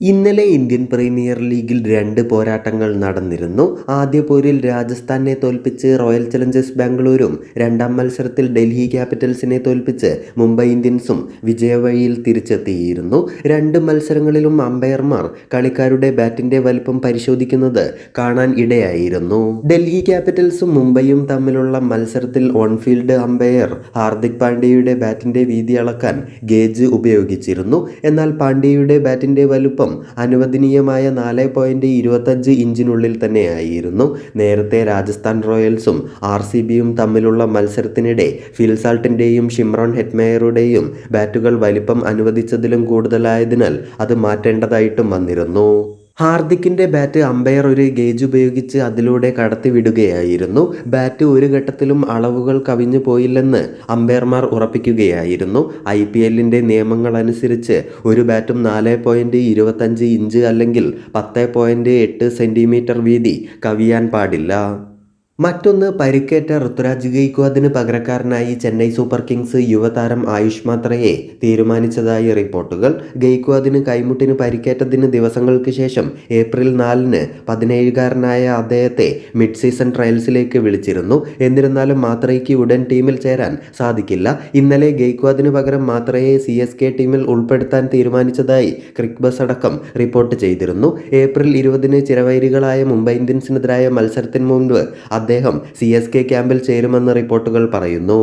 ഇന്നലെ Indian premier ലീഗിൽ രണ്ട് പോരാട്ടങ്ങൾ നടന്നിരുന്നു. ആദ്യ പോരിൽ രാജസ്ഥാനെ തോൽപ്പിച്ച് റോയൽ ചലഞ്ചേഴ്സ് ബാംഗ്ലൂരും രണ്ടാം മത്സരത്തിൽ ഡൽഹി ക്യാപിറ്റൽസിനെ തോൽപ്പിച്ച് മുംബൈ ഇന്ത്യൻസും വിജയവഴിയിൽ തിരിച്ചെത്തിയിരുന്നു. രണ്ട് മത്സരങ്ങളിലും അമ്പയർമാർ കളിക്കാരുടെ ബാറ്റിന്റെ വലിപ്പം പരിശോധിക്കുന്നത് കാണാൻ ഇടയായിരുന്നു. ഡൽഹി ക്യാപിറ്റൽസും മുംബൈയും തമ്മിലുള്ള മത്സരത്തിൽ ഓൺഫീൽഡ് അമ്പയർ ഹാർദിക് പാണ്ഡ്യയുടെ ബാറ്റിന്റെ വീതി അളക്കാൻ ഗേജ് ഉപയോഗിച്ചിരുന്നു. എന്നാൽ പാണ്ഡ്യയുടെ ബാറ്റിന്റെ വലുപ്പം അനുവദനീയമായ നാല് പോയിന്റ് ഇരുപത്തഞ്ച് ഇഞ്ചിനുള്ളിൽ തന്നെയായിരുന്നു. നേരത്തെ രാജസ്ഥാൻ റോയൽസും ആർ സി ബിയും തമ്മിലുള്ള മത്സരത്തിനിടെ ഫിൽസാൾട്ടിന്റെയും ഷിംറോൺ ഹെറ്റ്മേയറുടെയും ബാറ്റുകൾ വലിപ്പം അനുവദിച്ചതിലും കൂടുതലായതിനാൽ അത് മാറ്റേണ്ടതായിട്ടും വന്നിരുന്നു. ഹാർദിക്കിന്റെ ബാറ്റ് അമ്പയർ ഒരു ഗേജ് ഉപയോഗിച്ച് അതിലൂടെ കടത്തിവിടുകയായിരുന്നു. ബാറ്റ് ഒരു ഘട്ടത്തിലും അളവുകൾ കവിഞ്ഞു പോയില്ലെന്ന് അമ്പയർമാർ ഉറപ്പിക്കുകയായിരുന്നു. ഐ പി എല്ലിന്റെ നിയമങ്ങൾ അനുസരിച്ച് ഒരു ബാറ്റും നാല് പോയിന്റ് ഇരുപത്തഞ്ച് ഇഞ്ച് അല്ലെങ്കിൽ പത്ത് പോയിന്റ് എട്ട് സെന്റിമീറ്റർ വീതി കവിയാൻ പാടില്ല. മറ്റൊന്ന് പരിക്കേറ്റ ഋതുരാജ് ഗെയ്ക്വാദിന് പകരക്കാരനായി ചെന്നൈ സൂപ്പർ കിങ്സ് യുവതാരം ആയുഷ് മാത്രയെ തീരുമാനിച്ചതായി റിപ്പോർട്ടുകൾ. ഗെയ്ക്വാദിന് കൈമുട്ടിന് പരിക്കേറ്റതിന് ദിവസങ്ങൾക്ക് ശേഷം ഏപ്രിൽ നാലിന് പതിനേഴുകാരനായ അദ്ദേഹത്തെ മിഡ് സീസൺ ട്രയൽസിലേക്ക് വിളിച്ചിരുന്നു. എന്നിരുന്നാലും മാത്രയ്ക്ക് ഉടൻ ടീമിൽ ചേരാൻ സാധിക്കില്ല. ഇന്നലെ ഗെയ്ക്വാദിന് പകരം മാത്രയെ സി എസ് കെ ടീമിൽ ഉൾപ്പെടുത്താൻ തീരുമാനിച്ചതായി ക്രിക്ബസ് അടക്കം റിപ്പോർട്ട് ചെയ്തിരുന്നു. ഏപ്രിൽ ഇരുപതിന് ചിരവൈരികളായ മുംബൈ ഇന്ത്യൻസിനെതിരായ മത്സരത്തിന് മുൻപ് അദ്ദേഹം സി ക്യാമ്പിൽ ചേരുമെന്ന് റിപ്പോർട്ടുകൾ പറയുന്നു.